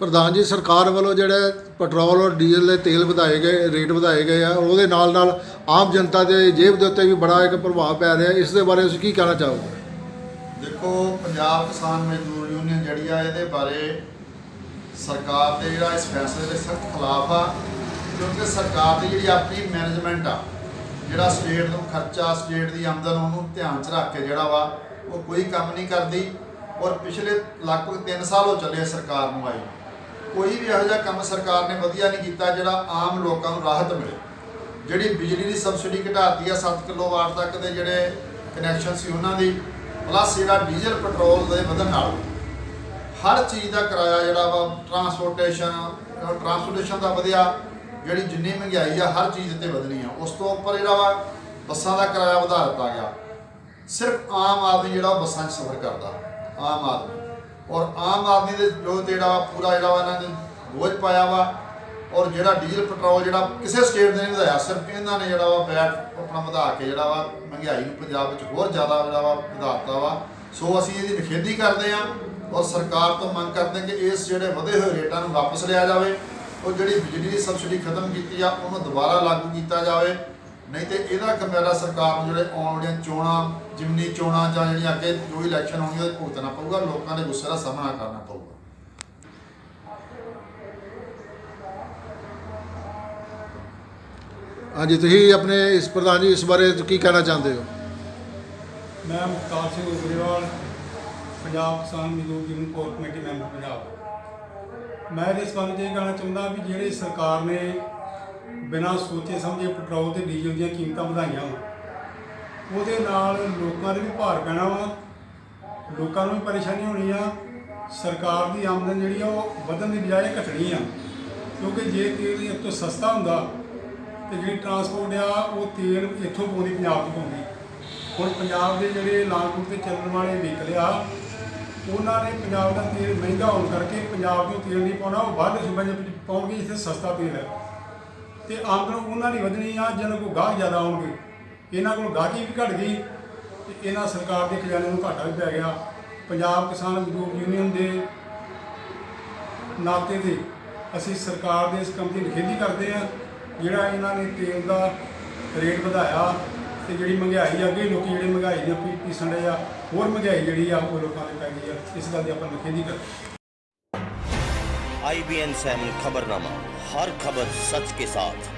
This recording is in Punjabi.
ਪ੍ਰਧਾਨ ਜੀ, ਸਰਕਾਰ ਵੱਲੋਂ ਜਿਹੜਾ ਪੈਟਰੋਲ ਔਰ ਡੀਜ਼ਲ ਦੇ ਤੇਲ ਵਧਾਏ ਗਏ, ਰੇਟ ਵਧਾਏ ਗਏ ਆ, ਉਹਦੇ ਨਾਲ ਨਾਲ ਆਮ ਜਨਤਾ ਦੇ ਜੇਬ ਦੇ ਉੱਤੇ ਵੀ ਬੜਾ ਇੱਕ ਪ੍ਰਭਾਵ ਪੈ ਰਿਹਾ। ਇਸ ਦੇ ਬਾਰੇ ਤੁਸੀਂ ਕੀ ਕਹਿਣਾ ਚਾਹੋਗੇ? ਦੇਖੋ, ਪੰਜਾਬ ਕਿਸਾਨ ਮਜ਼ਦੂਰ ਯੂਨੀਅਨ ਜਿਹੜੀ ਆ, ਇਹਦੇ ਬਾਰੇ ਸਰਕਾਰ ਦੇ ਜਿਹੜਾ ਇਸ ਫੈਸਲੇ ਦੇ ਸਖਤ ਖਿਲਾਫ ਆ, ਕਿਉਂਕਿ ਸਰਕਾਰ ਦੀ ਜਿਹੜੀ ਆਪਣੀ ਮੈਨੇਜਮੈਂਟ ਆ, ਜਿਹੜਾ ਸਟੇਟ ਨੂੰ ਖਰਚਾ, ਸਟੇਟ ਦੀ ਆਮਦਨ ਉਹਨੂੰ ਧਿਆਨ 'ਚ ਰੱਖ ਕੇ ਜਿਹੜਾ ਵਾ, ਉਹ ਕੋਈ ਕੰਮ ਨਹੀਂ ਕਰਦੀ। ਔਰ ਪਿਛਲੇ ਲਗਭਗ 3 ਸਾਲ ਹੋ ਚੱਲੇ ਸਰਕਾਰ ਨੂੰ ਆਈ ਕੋਈ ਵੀ ਇਹੋ ਜਿਹਾ ਕੰਮ ਸਰਕਾਰ ਨੇ ਵਧੀਆ ਨਹੀਂ ਕੀਤਾ ਜਿਹੜਾ ਆਮ ਲੋਕਾਂ ਨੂੰ ਰਾਹਤ ਮਿਲੇ। ਜਿਹੜੀ ਬਿਜਲੀ ਦੀ ਸਬਸਿਡੀ ਘਟਾਤੀ ਆ 7 ਕਿਲੋਵਾਟ ਤੱਕ ਦੇ ਜਿਹੜੇ ਕਨੈਕਸ਼ਨ ਸੀ ਉਹਨਾਂ ਦੀ ਪਲੱਸ ਜਿਹੜਾ ਡੀਜ਼ਲ ਪੈਟਰੋਲ ਦੇ ਵਧਣ ਨਾਲ ਹਰ ਚੀਜ਼ ਦਾ ਕਿਰਾਇਆ ਜਿਹੜਾ ਵਾ ਟਰਾਂਸਪੋਰਟੇਸ਼ਨ ਟਰਾਂਸਪੋਰਟੇਸ਼ਨ ਦਾ ਵਧਿਆ, ਜਿਹੜੀ ਜਿੰਨੀ ਮਹਿੰਗਾਈ ਆ, ਹਰ ਚੀਜ਼ ਤੇ ਵਧਣੀ ਆ। ਉਸ ਤੋਂ ਉੱਪਰ ਜਿਹੜਾ ਵਾ, ਬੱਸਾਂ ਦਾ ਕਿਰਾਇਆ ਵਧਾ ਦਿੱਤਾ ਗਿਆ। ਸਿਰਫ ਆਮ ਆਦਮੀ ਜਿਹੜਾ ਉਹ ਬੱਸਾਂ 'ਚ ਸਫ਼ਰ ਕਰਦਾ, ਆਮ ਆਦਮੀ। ਔਰ ਆਮ ਆਦਮੀ ਦੇ ਜੋ ਜਿਹੜਾ ਵਾ, ਪੂਰਾ ਜਿਹੜਾ ਵਾ ਇਹਨਾਂ ਨੇ ਬੋਝ ਪਾਇਆ ਵਾ, ਔਰ ਜਿਹੜਾ ਡੀਜ਼ਲ, ਪੈਟਰੋਲ ਜਿਹੜਾ ਕਿਸੇ ਸਟੇਟ ਨੇ ਨਹੀਂ ਵਧਾਇਆ, ਸਿਰਫ ਇਹਨਾਂ ਨੇ ਜਿਹੜਾ ਵਾ ਵੈਟ ਆਪਣਾ ਵਧਾ ਕੇ ਜਿਹੜਾ ਵਾ ਮਹਿੰਗਾਈ ਨੂੰ ਪੰਜਾਬ ਵਿੱਚ ਹੋਰ ਜ਼ਿਆਦਾ ਜਿਹੜਾ ਵਾ ਵਧਾਤਾ ਵਾ। ਸੋ ਅਸੀਂ ਇਹਦੀ ਨਿਖੇਧੀ ਕਰਦੇ ਹਾਂ ਔਰ ਸਰਕਾਰ ਤੋਂ ਮੰਗ ਕਰਦੇ ਕਿ ਇਸ ਜਿਹੜੇ ਵਧੇ ਹੋਏ ਰੇਟਾਂ ਨੂੰ ਵਾਪਸ ਲਿਆ ਜਾਵੇ, ਉਹ ਜਿਹੜੀ ਬਿਜਲੀ ਦੀ ਸਬਸਿਡੀ ਖਤਮ ਕੀਤੀ ਆ, ਉਹਨੂੰ ਦੁਬਾਰਾ ਲਾਗੂ ਕੀਤਾ ਜਾਵੇ। ਨਹੀਂ ਤੇ ਇਹਦਾ ਕਮੇਰਾ ਸਰਕਾਰ ਨੂੰ ਜਿਹੜੇ ਆਉਣ ਵਾਲੀਆਂ ਚੋਣਾਂ ਜਿਮਨੀ ਚੋਣਾਂ ਜਾਂ ਜਿਹੜੀਆਂ ਅੱਗੇ ਜੋ ਇਲੈਕਸ਼ਨ ਹੋਣਗੇ ਉਹਦੇ ਭੁਗਤਣਾ ਪਊਗਾ ਲੋਕਾਂ ਦੇ ਗੁੱਸੇ ਦਾ ਸਾਹਮਣਾ ਕਰਨਾ ਪਊਗਾ। ਹਾਂਜੀ ਤੁਸੀਂ ਆਪਣੇ ਇਸ ਪ੍ਰਧਾਨ ਜੀ ਇਸ ਬਾਰੇ ਕੀ ਕਹਿਣਾ ਚਾਹੁੰਦੇ ਹੋ? ਮੈਂ ਮੁਖਤਾਰ ਸਿੰਘ ਉਗਰੇਵਾਲ ਪੰਜਾਬ ਕਿਸਾਨ ਮਜ਼ਦੂਰ union core committee member Punjab. ਮੈਂ ਇਸ ਬਾਰੇ ਇਹ ਕਹਿਣਾ ਚਾਹੁੰਦਾ ਵੀ ਜਿਹੜੇ ਸਰਕਾਰ ਨੇ ਬਿਨਾਂ ਸੋਚੇ ਸਮਝੇ ਪੈਟਰੋਲ ਤੇ ਡੀਜ਼ਲ ਦੀਆਂ ਕੀਮਤਾਂ ਵਧਾਈਆਂ ਵਾ। ਉਹਦੇ ਨਾਲ ਲੋਕਾਂ ਦੇ ਵੀ ਭਾਰ ਪੈਣਾ ਵਾ। ਲੋਕਾਂ ਨੂੰ ਵੀ ਪਰੇਸ਼ਾਨੀ ਹੋਣੀ ਆ। ਸਰਕਾਰ ਦੀ ਆਮਦਨ ਜਿਹੜੀ ਆ ਉਹ ਵਧਣ ਦੀ ਬਜਾਏ ਘਟਣੀ ਆ। ਕਿਉਂਕਿ ਜੇ ਤੇਲ ਇੱਥੋਂ ਸਸਤਾ ਹੁੰਦਾ, ਤੇ ਜਿਹੜੀ ਟਰਾਂਸਪੋਰਟ ਆ, ਉਹ ਤੇਲ ਇੱਥੋਂ ਪਾਉਂਦੀ, ਪੰਜਾਬ ਤੋਂ ਪਾਉਂਦੀ। ਹੁਣ ਪੰਜਾਬ ਦੇ ਜਿਹੜੇ ਲਾਂਗਪੁਰ ਤੇ ਚੱਲਣ ਵਾਲੇ ਵਹੀਕਲ ਆ, ਉਹਨਾਂ ਨੇ ਪੰਜਾਬ ਦਾ ਤੇਲ ਮਹਿੰਗਾ ਹੋਣ ਕਰਕੇ ਪੰਜਾਬ ਨੂੰ ਤੇਲ ਨਹੀਂ ਪਾਉਣਾ, ਉਹ ਬਾਹਰਲੇ ਸੂਬਿਆਂ 'ਚ ਵਿੱਚ ਪਾਉਣਗੇ ਜਿੱਥੇ ਸਸਤਾ ਤੇਲ ਹੈ। ਤੇ ਆਮਦਨ ਉਹਨਾਂ ਦੀ ਵਧਣੀ ਆ, ਜਿਹਨਾਂ ਕੋਲ ਗਾਹਕ ਜ਼ਿਆਦਾ ਆਉਣਗੇ। ਇਹਨਾਂ ਕੋਲ ਗਾਹਕੀ ਵੀ ਘਟ ਗਈ ਤੇ ਇਹਨਾਂ ਸਰਕਾਰ ਦੇ ਖਜ਼ਾਨੇ ਨੂੰ ਘਾਟਾ ਵੀ ਪੈ ਗਿਆ। ਪੰਜਾਬ ਕਿਸਾਨ ਮਜ਼ਦੂਰ ਯੂਨੀਅਨ ਦੇ ਨਾਤੇ ਤੇ ਅਸੀਂ ਸਰਕਾਰ ਦੇ ਇਸ ਕੰਮ ਦੀ ਨਿਖੇਧੀ ਕਰਦੇ ਆ ਜਿਹੜਾ ਇਹਨਾਂ ਨੇ ਤੇਲ ਦਾ ਰੇਟ ਵਧਾਇਆ ਤੇ ਜਿਹੜੀ ਮਹਿੰਗਾਈ ਆ, ਅੱਗੇ ਲੋਕੀ ਜਿਹੜੇ ਮਹਿੰਗਾਈ ਦੇ ਪੀ ਪੀਸਣ ਡਏ ਆ, ਹੋਰ ਮਹਿੰਗਾਈ ਜਿਹੜੀ ਆ, ਉਹ ਲੋਕਾਂ ਤੇ ਪੈ ਗਈ ਆ। ਇਸ ਗੱਲ ਦੀ ਆਪਾਂ ਨਿਖੇਧੀ ਕਰਦੇ आईबीएन सैमन खबरनामा हर खबर सच के साथ